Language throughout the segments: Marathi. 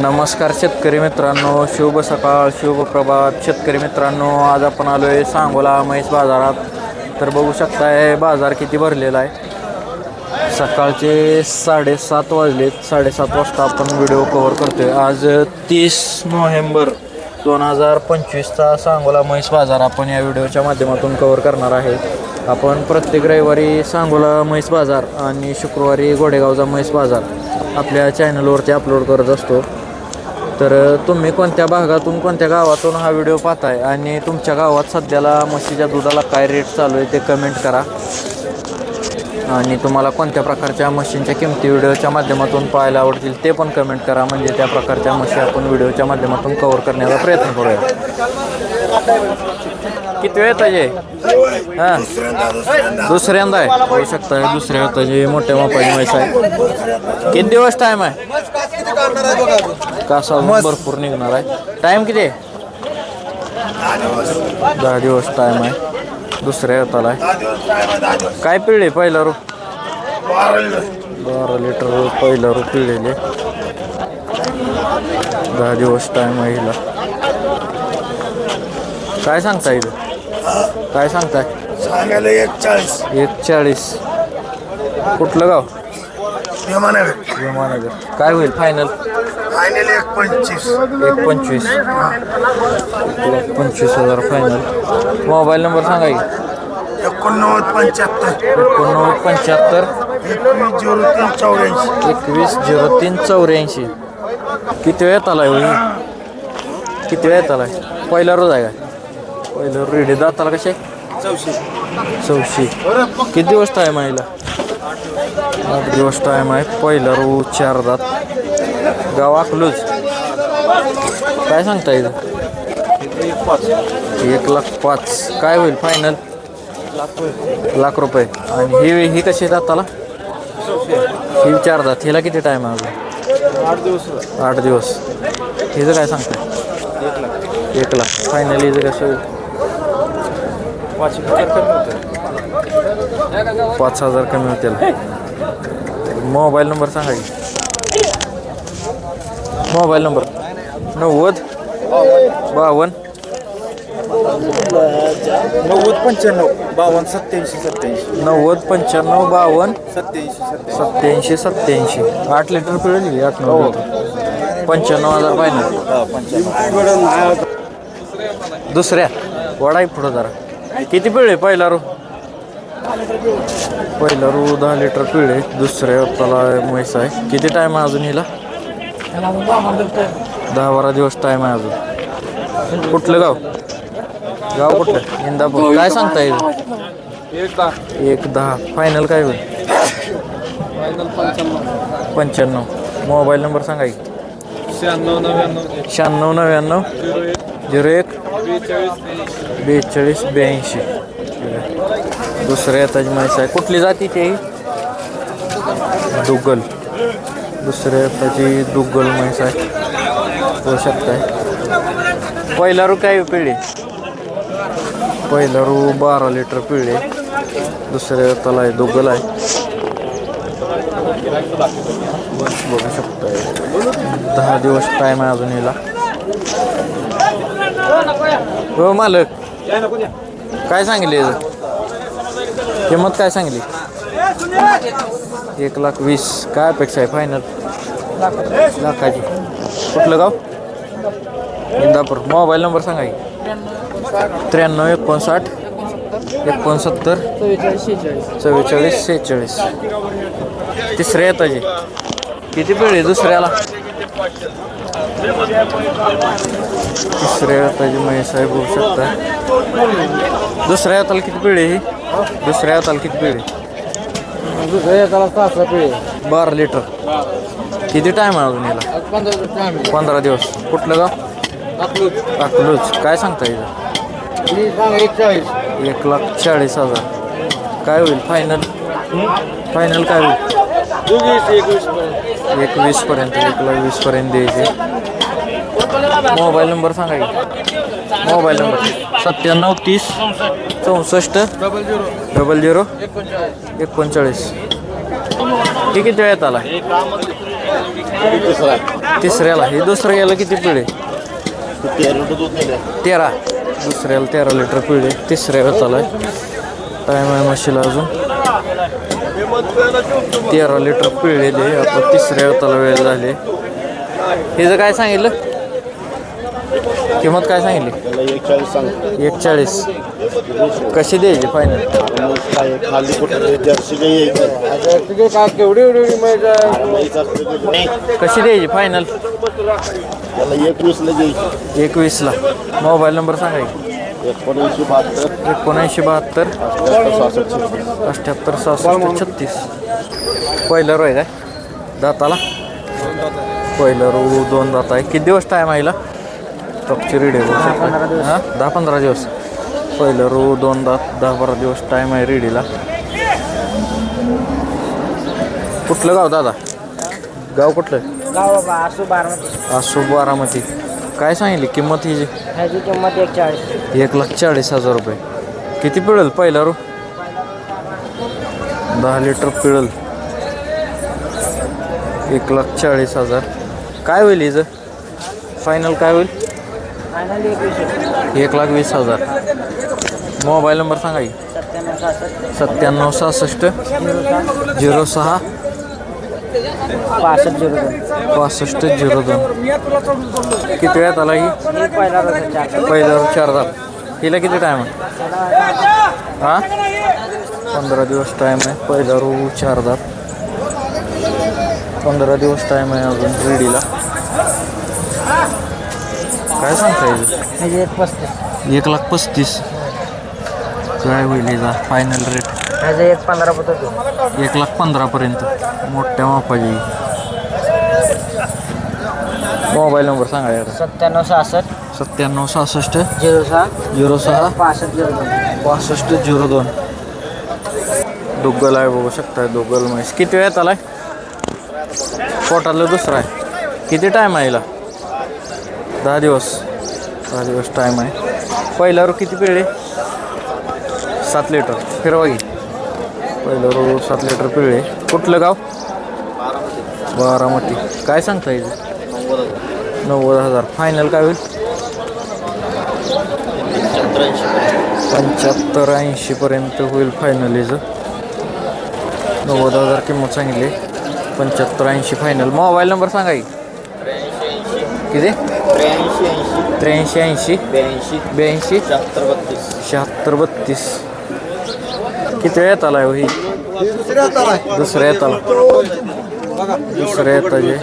नमस्कार शेतकरी मित्रांनो शुभ सकाळ शुभ प्रभात. शेतकरी मित्रांनो आज आपण आलो आहे सांगोला म्हैस बाजारात. तर बघू शकताय बाजार किती भरलेला आहे. सकाळचे साडेसात वाजलेत. साडेसात वाजता आपण व्हिडिओ कव्हर करतोय. आज तीस नोव्हेंबर दोन हजार पंचवीसचा सांगोला म्हैस बाजार आपण या व्हिडिओच्या माध्यमातून कव्हर करणार आहे. आपण प्रत्येक रविवारी सांगोला म्हैस बाजार आणि शुक्रवारी गोडेगावचा म्हैस बाजार आपल्या चॅनलवरती अपलोड करत असतो. तर तुम्ही कोणत्या भागातून कोणत्या गावातून हा व्हिडिओ पाहताय? आणि तुमच्या गावात सध्याला म्हशीच्या दुधाला काय रेट चालू आहे ते कमेंट करा. आणि तुम्हाला कोणत्या प्रकारच्या मशीनच्या किमती व्हिडिओच्या माध्यमातून पाहायला आवडतील ते पण कमेंट करा. म्हणजे त्या प्रकारच्या मशी आपण व्हिडिओच्या माध्यमातून कव्हर करण्याचा प्रयत्न करूया. किती वेळ ताजे हां? दुसऱ्यांदा आहे. होऊ शकता. दुसऱ्या ताजे मोठ्या मापाची म्हैस आहे. किती दिवस टाईम आहे? कासा भरपूर निघणार आहे. टाईम किती आहे? दहा दिवस टाईम आहे. दुसऱ्या येताला आहे. काय पिळले पहिला रू बारा लिटर पहिला रू पिळलेले दहा दिवस टाईम आहे हिला. काय सांगताय इथं? काय सांगताय? सांगायला एक चाळीस एक चाळीस कुठलं गाव? विमानगर काय होईल? फायनल फायनल एक पंचवीस. एक पंचवीस. एक लाख पंचवीस हजार फायनल मोबाईल नंबर सांगा की. एकोणनव्वद पंच्याहत्तर. एकोणनव्वद पंच्याहत्तर. एकवीस झिरो तीन चौऱ्याऐंशी. एकवीस झिरो तीन चौऱ्याऐंशी. किती वेळात आलाय होई किती वेळात आलाय? पहिला रोज आहे काय पहिलं रोज रेडी दाताला कसे? चौशे. चौशी. किती दिवस आहे हिला? आठ दिवस टाईम आहे. पहिला रो चार दात गाव अकलूज. काय सांगता इथं? एक लाख पाच. काय होईल फायनल लाख रुपये. आणि ही ही कशी दाताला? ही चार दात हिला किती टाईम आहे अजून? आठ दिवस. आठ दिवस. हिचं काय सांगताय? एक लाख. फायनली हिचं कसं होईल? पाच हजार कमी होतील. मोबाईल नंबर सांगा की. Mobile number. नव्वद. बावन्न. नव्वद पंच्याण्णव बावन्न सत्याऐंशी सत्याऐंशी नव्वद पंच्याण्णव बावन्न. सत्याऐंशी सत्याऐंशी सत्याऐंशी आठ लिटर पिळली आठ नऊ पंच्याण्णव हजार पाहिजे दुसऱ्या. वडाई पुढं जरा. किती पिळे पहिला रो? पहिला रो दहा लिटर पिळे दुसऱ्या त्याला म्हैस आहे. किती टाईम आहे अजून हिला? दहा बारा दिवस टाईम आहे अजून. कुठलं गाव? गाव कुठलं? इंदापूर. काय सांगता येईल एक दहा. फायनल काय होईल? पंच्याण्णव. मोबाईल नंबर सांगा की. शहाण्णव नव्याण्णव. शहाण्णव नव्याण्णव. झिरो एक. बेचाळीस ब्याऐंशी. दुसऱ्या येताची म्हैस आहे कुठली जाती ते? दुग्गल. दुसऱ्या येताची दुग्गल म्हैस आहे होऊ शकताय. पहिला रू काय पिढी पहिला रू बारा लिटर पिढी दुसऱ्या येताला आहे दुग्गल आहे. बघू शकताय. दहा दिवस टाईम आहे अजून हिला. हो मालक. काय सांगितले? किंमत काय सांगली? एक लाख वीस. काय अपेक्षा आहे फायनल लाखाची. कुठलं गाव? इंदापूर. मोबाईल नंबर सांगा की. त्र्याण्णव एकोणसाठ एकोणसत्तर चव्वेचाळीस सेहेचाळीस तिसऱ्या येताची. किती पिढी दुसऱ्याला? तिसऱ्या येताची महेश साहेब होऊ शकता. दुसऱ्या येताला किती पिढी ही? दुसऱ्या येताला किती पिढी बारा लिटर. किती टाईम आहे अजून याला? पंधरा दिवस. कुठलं गाव? अकलूज. काय सांगता इथं? एक लाख चाळीस हजार. काय होईल? फायनल फायनल काय होईल? एक पर्यंत एक लाख वीस पर्यंत द्यायचे. मोबाईल नंबर सांगा की. मोबाईल नंबर सत्त्याण्णव तीस चौसष्ट डबल झिरो डबल झिरो एकोणचाळीस. हे किती वेळात आला? तिसऱ्याला. हे दुसरं याला किती पिळे तेरा. दुसऱ्याला तेरा लिटर पिळे तिसऱ्या वेताला टाईम आहे म्हशीला अजून. तेरा लिटर पिळलेले आता तिसऱ्या वेताला वेळ झाले. हिचं काय सांगितलं? किंमत काय सांगितली? त्याला एक चाळीस सांग एक चाळीस कशी द्यायची फायनल काय खाली कुठे जर्सी काही यायचं काय केवढी एवढी माहिती कशी द्यायची फायनल त्याला एकवीसला. द्यायची एकवीसला मोबाईल नंबर सांगा की. एकोणऐंशी बहात्तर. एकोणऐंशी बहात्तर सहासष्ट छत्तीस. अठ्ठ्याहत्तर सहासष्ट छत्तीस पहिलं रो आहे काय? दाताला? पहिलं रो दोन दात आहे. किती दिवस टाईम आहे टॉपची रेडी आहे हां? दहा पंधरा दिवस. पहिलं रो दोन दात दहा बारा दिवस टाईम आहे रेडीला कुठलं गाव दादा? गाव कुठलं? गाव बाबा आसू बारामती. काय सांगितली? किंमत हिची ह्याची किंमत एक चाळीस एक लाख चाळीस हजार रुपये. किती पिळेल पहिला रू दहा लिटर पिळेल. एक लाख चाळीस हजार. काय होईल हिचं? फायनल काय होईल? एक लाख वीस हजार. मोबाईल नंबर सांगा की. सत्त्याण्णव सहासष्ट झिरो सहा पासष्ट झिरो दोन. पासष्ट झिरो दोन. किती वेळात आला ही? पहिला रोज चार पहिला रू चार दात हिला किती टाईम आहे? हा? पंधरा दिवस टाईम आहे. पहिला रू चार दात पंधरा दिवस टाईम आहे अजून रेडीला काय सांगता येईल ह्याची एक पस्तीस. एक लाख पस्तीस. काय होईल हिचा फायनल रेट ह्याचं एक पंधरा पत्र देऊ. एक लाख पंधरापर्यंत मोठ्या मापाची. मोबाईल नंबर सांगा यार. सत्त्याण्णव सहासष्ट. सत्त्याण्णव सहासष्ट. झिरो सहा. झिरो सहा. पासष्ट झिरो दोन. पासष्ट झिरो दोन. दुग्गल आहे बघू शकताय दुग्गल म्हैस किती वेळात आलाय पोटातलं दुसरं आहे. किती टाईम आहे हिला? दहा दिवस. दहा दिवस टाईम आहे. पहिला रो किती पिळे सात लिटर फिरवा घे पहिलं रो सात लिटर पिळे कुठलं गाव? बारामती. काय सांगता येईल नव्वद हजार. फायनल काय होईल? पंच्याहत्तर ऐंशीपर्यंत होईल फायनल फायनलीचं नव्वद हजार किंमत सांगितली. पंच्याहत्तर ऐंशी फायनल मोबाईल नंबर सांगा की. किती? त्र्याऐंशी ऐंशी. त्र्याऐंशी ऐंशी. ब्याऐंशी. ब्याऐंशी. शहात्तर बत्तीस. शहात्तर बत्तीस. किती वेळात आलाय हो ही? दुसऱ्या येत आला दुसऱ्या येताचे.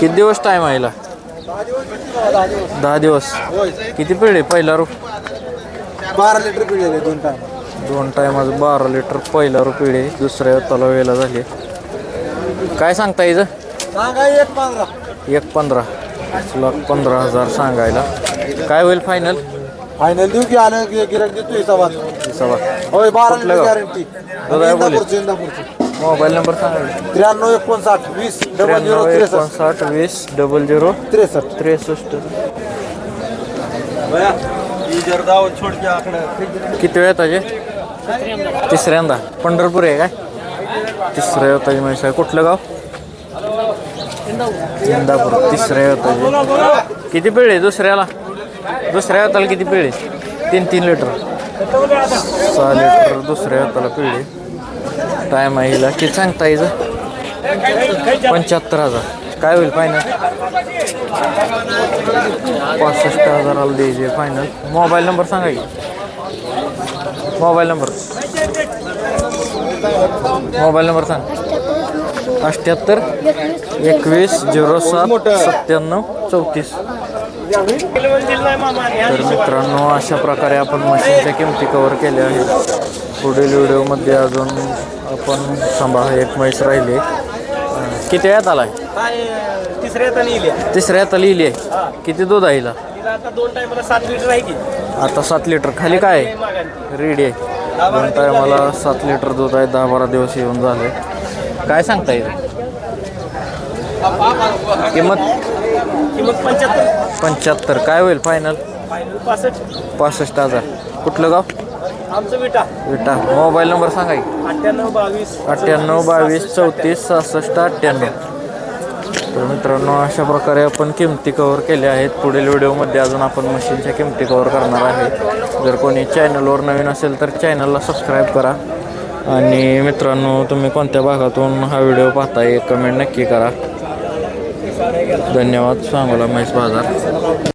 किती दिवस टाईम आहे हिला? दहा दिवस. किती पिढे? पहिला रू बारा लिटर पिळलेले दोन टाइम दोन टायमाचं बारा लिटर पहिला रू पिढे. दुसऱ्या तला वेळेला झाले. काय सांगता येतं सांगा एक पंधरा. एक पंधरा. लाख पंधरा हजार सांगायला. काय होईल फायनल फायनल देऊ की आलं की गिराक देतो हिसाबात? होय बारा कुठलं गाव? गॅरंटी दादा बोले. इंदापूरची इंदापूरची. मोबाईल नंबर सांगा त्र्याण्णव एकोणसाठ वीस डबल झिरो त्र्याण्णव त्रेसष्ट. एकोणसाठ वीस डबल झिरो त्रेसष्ट. त्रेसष्ट. किती वेळ ताजे तिसऱ्यांदा. पंढरपूर आहे काय? तिसऱ्या ताजे आहे कुठलं गाव? इंदापूर तिसऱ्या ताजे किती पिळे दुसऱ्याला? दुसऱ्या हाताला किती पिळे तीन तीन लिटर सहा लिटर दुसऱ्या हाताला पिळे टायम आहे हिला. किती सांगता हिचं? पंच्याहत्तर हजार. काय होईल फायनल पासष्ट हजाराला द्यायचे फायनल मोबाईल नंबर सांगा की. मोबाईल नंबर मोबाईल नंबर सांग. अठ्ठ्याहत्तर एकवीस झिरो सात सत्त्याण्णव चौतीस. तर मित्रांनो अशा प्रकारे आपण मशीनच्या किमती कव्हर केल्या आहेत. पुढील व्हिडिओमध्ये अजून आपण सांभाळ एक म्हैस राहिली. किती तिसऱ्या आता लिहिले तिसऱ्या आता लिहिली आहे. किती दूध आहे आता सात लिटर आहे की. आता सात लिटर खाली काय आहे? रेडी आहे. दोन टायमाला सात लिटर दूध आहे. दहा बारा दिवस येऊन झाले. काय सांगता येईल किंमत? किंमत पंच्याहत्तर. पंच्याहत्तर. काय होईल फायनल फायनल पासष्ट. पासष्ट हजार. कुठलं गाव? आमचं विटा. विटा. मोबाईल नंबर सांगा की. अठ्ठ्याण्णव बावीस अठ्ठ्याण्णव बावीस चौतीस सहासष्ट अठ्ठ्याण्णव. तर मित्रांनो अशा प्रकारे आपण किमती कवर केल्या आहेत. पुढील व्हिडिओमध्ये अजून आपण मशीनच्या किमती कवर करणार आहे. जर कोणी चॅनलवर नवीन असेल तर चॅनलला सबस्क्राईब करा. आणि मित्रांनो तुम्ही कोणत्या भागातून हा व्हिडिओ पाहताय कमेंट नक्की करा. धन्यवाद सांगोला महेश बाजार.